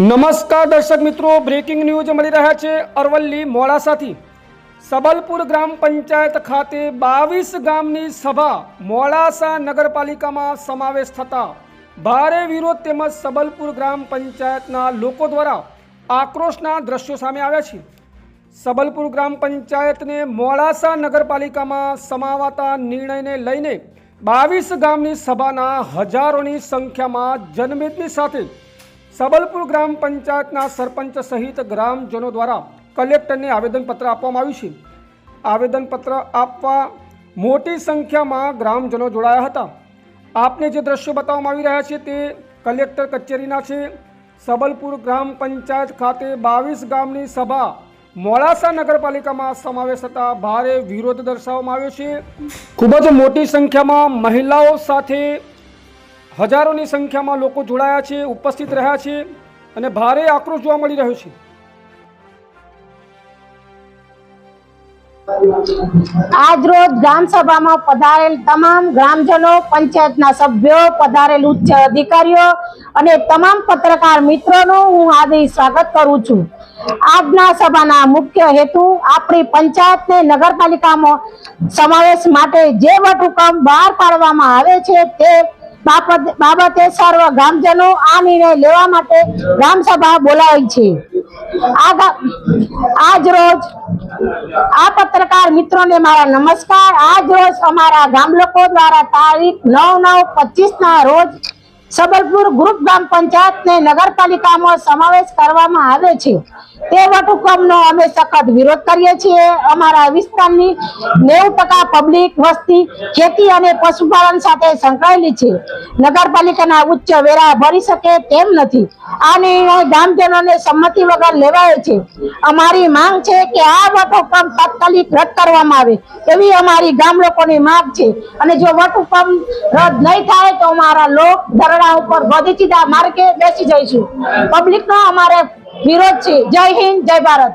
નમસ્કાર દર્શક મિત્રો બ્રેકિંગ ન્યૂઝ મળી રહ્યા છે અરવલ્લી મોડાસાથી. સબલપુર ગ્રામ પંચાયત ખાતે બાવીસ ગામની સભા મોડાસા નગરપાલિકામાં સમાવેશ થતા. ભારે વિરોધ તેમજ સબલપુર ગ્રામ પંચાયતના લોકો દ્વારા આક્રોશના દ્રશ્યો સામે આવ્યા છે. સબલપુર ગ્રામ પંચાયતને મોડાસા નગરપાલિકામાં સમાવાતા નિર્ણયને લઈને બાવીસ ગામની સભાના હજારોની સંખ્યામાં જનમેદની સાથે સબલપુર ગ્રામ પંચાયતના સરપંચ સહિત ગ્રામજનો દ્વારા કલેક્ટરને આવેદનપત્ર આપવામાં આવ્યું છે. આવેદનપત્ર આપવા મોટી સંખ્યામાં ગ્રામજનો જોડાયા હતા. આપને જે દ્રશ્યો બતાવવામાં આવી રહ્યા છે તે કલેક્ટર કચેરીના છે. સબલપુર ગ્રામ પંચાયત ખાતે બાવીસ ગામની સભા મોડાસા નગરપાલિકામાં સમાવેશ થતા ભારે વિરોધ દર્શાવવામાં આવ્યો છે. ખૂબ જ મોટી સંખ્યામાં મહિલાઓ સાથે હજારોની સંખ્યામાં લોકો જોડાયા છે, ઉપસ્થિત રહ્યા છે અને ભારે આક્રોશ જોવા મળી રહ્યો છે. આજરોજ ગ્રામસભામાં ગ્રામ સભામાં પધારેલ તમામ ગ્રામજનો, પંચાયતના સભ્યો, પધારેલ ઉચ્ચ અધિકારીઓ અને તમામ પત્રકાર મિત્રોનું હું આદિ સ્વાગત કરું છું. આજના સભાના મુખ્ય હેતુ આપણી પંચાયતને નગરપાલિકામાં સમાવેશ માટે જે વટહુકમ બહાર પાડવામાં આવે છે તે બાબત સર્વ ગ્રામજનો આ નિર્ણય લેવા માટે ગ્રામસભા બોલાવી છે. આજ રોજ આ પત્રકાર મિત્રોને મારા નમસ્કાર. આજ રોજ અમારા ગામ લોકો દ્વારા તારીખ નવ નવ પચીસ ના રોજ સબલપુર ગ્રુપ ગ્રામ પંચાયતને નગરપાલિકામાં સમાવેશ કરવામાં આવે છે. તે વટહુકમનો અમે સખત વિરોધ કરીએ છીએ. અમારા વિસ્તારની નેવું ટકા પબ્લિક વસ્તી, ખેતી અને પશુપાલન સાથે સંકળાયેલી છે. નગરપાલિકાના ઉચ્ચ વેરા ભરી શકે તેમ નથી. આ નિર્ણય ગ્રામજનોને સંમતિ વગર લેવાયો છે. અમારી માંગ છે કે આ વટહુકમ તાત્કાલિક રદ કરવામાં આવે એવી અમારી ગામ લોકોની માંગ છે. અને જો વટહુકમ રદ નહીં થાય તો અમારા લોક ધરણા ઉપર ગોધીચીદા માર્ગે બેસી જઈશું. પબ્લિકનો અમારે વિરોધ છે. જય હિન્દ જય ભારત.